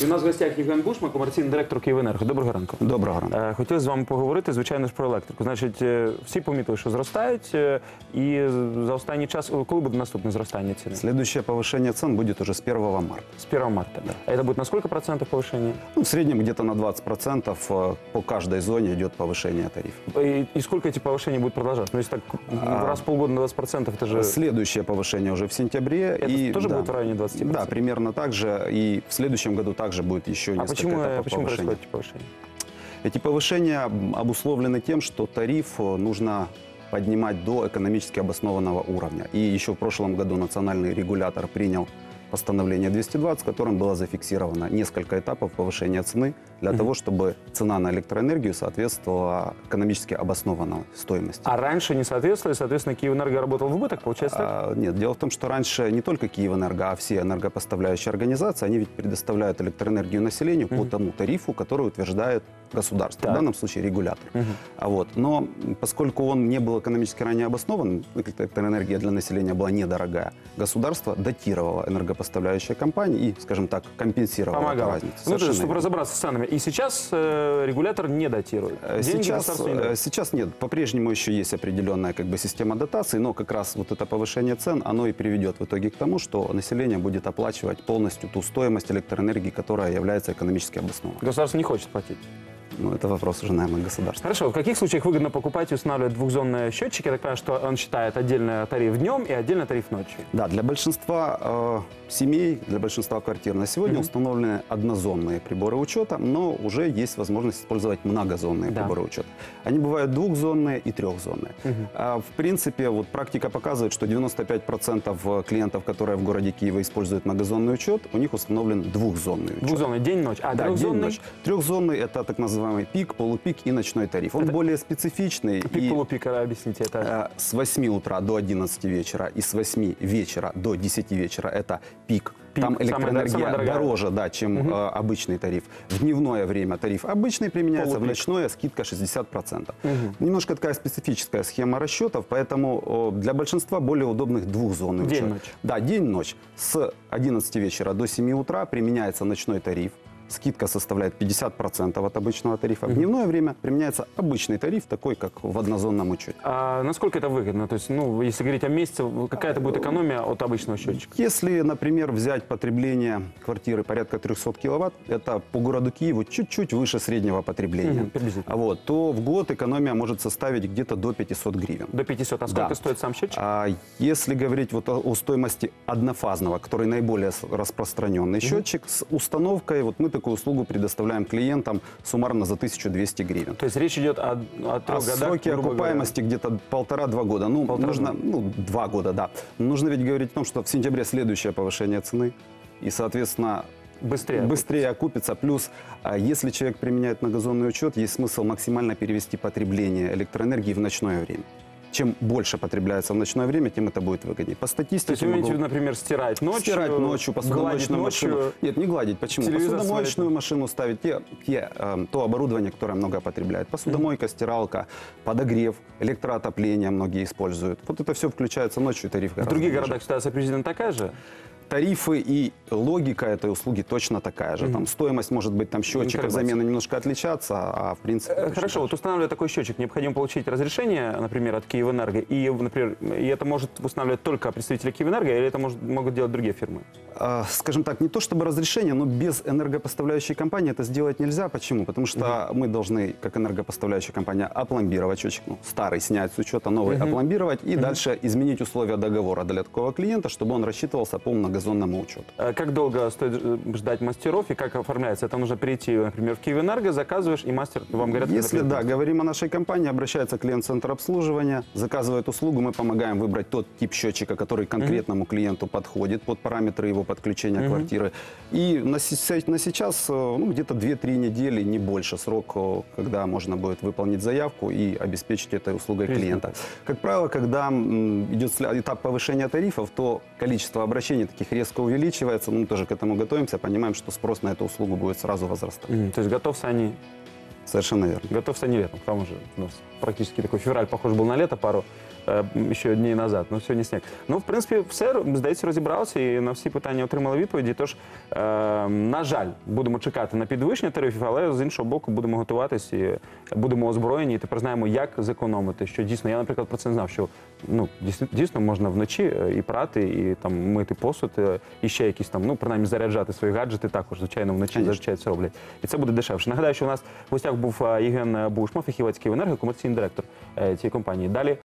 І у нас в гостях Євген Бушма, комерційний директор Київенерго. Доброго ранку. Доброго ранку. Е, Хотів з вами поговорити, звичайно ж, про електрику. Значить, е, всі помітили, що зростають, е, і за останній час, о, коли буде наступне зростання ціни? Следующее повышение цен будет уже с 1 марта. З 1 марта. А це буде на скільки процентів повищення? Ну, в среднем где-то на 20% э, по каждой зоне идет повышение тарифов. И, и сколько эти повышения будут продолжаться? Ну, если так А, раз в полгода на 20%, это же... Следующее повышение уже в сентябре. Это и, тоже да, будет в районе 20%? Да, примерно так же. И в следующем году также будет еще А несколько почему, э, этапов почему повышения. происходит эти повышения? Эти повышения обусловлены тем, что тариф э, нужно поднимать до экономически обоснованного уровня. И еще в прошлом году национальный регулятор принял постановление 220, в котором было зафиксировано несколько этапов повышения цены для того, чтобы цена на электроэнергию соответствовала экономически обоснованной стоимости. А раньше не соответствовали, соответственно, Киевэнерго работал в убыток, получается так? А, нет, дело в том, что раньше не только Киевэнерго, а все энергопоставляющие организации, они ведь предоставляют электроэнергию населению по тому тарифу, который утверждает государство, Так. в данном случае регулятор. А вот, но поскольку он не был экономически ранее обоснован, электроэнергия для населения была недорогая, государство датировало энергопоставляющие компании и, скажем так, компенсировало эту Помогал. разницу. Ну, Совершенно есть, чтобы верно. разобраться с ценами. И сейчас э, регулятор не датирует. Э, Деньги Сейчас, не э, дает. сейчас нет, по-прежнему еще есть определенная как бы, система дотаций, но как раз вот это повышение цен, оно и приведет в итоге к тому, что население будет оплачивать полностью ту стоимость электроэнергии, которая является экономически обоснованной. Государство не хочет платить. Ну, это вопрос уже, наверное, государства. Хорошо, в каких случаях выгодно покупать и устанавливать двухзонные счетчики? Я так понимаю, что он считает отдельно тариф днем и отдельно тариф ночью. Да, для большинства э, семей, для большинства квартир на сегодня установлены однозонные приборы учета, но уже есть возможность использовать многозонные Да. приборы учета. Они бывают двухзонные и трехзонные. А, в принципе, вот практика показывает, что 95% клиентов, которые в городе Киева используют многозонный учет, у них установлен двухзонный учет. Двухзонный день-ночь. А Да, трехзонный? день-ночь. Трехзонный – это так называемый пик, полупик и ночной тариф. Он более специфичный. Пик и- полупика, объясните это. Э, С 8 утра до 11 вечера и с 8 вечера до 10 вечера это пик. Пик, Там самая электроэнергия самая дорогая. дороже, да, чем э, обычный тариф. В дневное время тариф обычный применяется, Полупик. в ночное скидка 60%. Немножко такая специфическая схема расчетов, поэтому э, для большинства более удобных двухзонный учет. День-ночь. Да, день-ночь. С 11 вечера до 7 утра применяется ночной тариф. Скидка составляет 50% от обычного тарифа. В дневное время применяется обычный тариф, такой, как в однозонном учете. А насколько это выгодно? То есть, ну, если говорить о месяце, какая-то будет экономия от обычного счетчика? Если, например, взять потребление квартиры порядка 300 киловатт, это по городу Киеву чуть-чуть выше среднего потребления. А вот, то в год экономия может составить где-то до 500 гривен. До 500. А сколько Да. стоит сам счетчик? А если говорить вот о, о стоимости однофазного, который наиболее распространенный счетчик, с установкой, вот мы такую услугу предоставляем клиентам суммарно за 1200 гривен. То есть речь идет о, о трех А годах, сроки грубо говоря. окупаемости где-то полтора-два года. Ну, Полтора нужно, ну, два года, да. Нужно ведь говорить о том, что в сентябре следующее повышение цены. И, соответственно, Быстрее. быстрее окупится. Плюс, а, если человек применяет многозонный учет, есть смысл максимально перевести потребление электроэнергии в ночное время. Чем больше потребляется в ночное время, тем это будет выгоднее. По То статистике есть вы имеете могу- например, стирать ночью, Стирать ночью, посудомоечную ночью, машину. Нет, не гладить. Почему? Посудомоечную смотреть. машину ставить, те, те, эм, то оборудование, которое много потребляет. Посудомойка, стиралка, подогрев, электроотопление многие используют. Вот это все включается ночью, тариф В других ниже. городах ситуация приблизительно такая же? Тарифы и логика этой услуги точно такая же. Там стоимость может быть там счетчика Информация. замены немножко отличаться, а в принципе... Э, точно Хорошо, вот устанавливая такой счетчик, необходимо получить разрешение, например, от Киевэнерго, и, например, и это может устанавливать только представители Киевэнерго, или это может, могут делать другие фирмы? А, скажем так, не то чтобы разрешение, но без энергопоставляющей компании это сделать нельзя. Почему? Потому что мы должны, как энергопоставляющая компания, опломбировать счетчик, ну, старый снять с учета, новый опломбировать и дальше изменить условия договора для такого клиента, чтобы он рассчитывался по многозонному учету. Э, Как долго стоит э, ждать мастеров и как оформляется? Это нужно прийти, например, в Киевэнерго, заказываешь, и мастер вам говорят... когда Если, да, говорим о нашей компании, обращается клиент в центр обслуживания, заказывает услугу, мы помогаем выбрать тот тип счетчика, который конкретному клиенту подходит под параметры его подключения квартиры. И на, на сейчас э, ну, где-то 2-3 недели, не больше срок, когда можно будет выполнить заявку и обеспечить этой услугой Приблизительно клиента. Как правило, когда идет этап повышения тарифов, то количество обращений таких резко увеличивается. Ну, мы тоже к этому готовимся, понимаем, что спрос на эту услугу будет сразу возрастать. Мгм, То есть готовься они Совершенно верно. Готовься не летом, к тому же у нас практически такой февраль похож был на лето пару е, ще дні назад. Ну, сьогодні сніг. Ну, в принципі, все, здається, розібралися і на всі питання отримали відповіді. Тож, е, на жаль, будемо чекати на підвищення тарифів, але з іншого боку, будемо готуватись і будемо озброєні. І тепер знаємо, як зекономити. Що дійсно, я, наприклад, про це не знав, що ну, дійсно, дійсно можна вночі е, і прати, і там мити посуд, е, і ще якісь там, ну, принаймні, заряджати свої гаджети також, звичайно, вночі зазвичай це роблять. І це буде дешевше. Нагадаю, що у нас в гостях був е, Євген Бушма, фахівець Київенерго, комерційний директор цієї компанії. Далі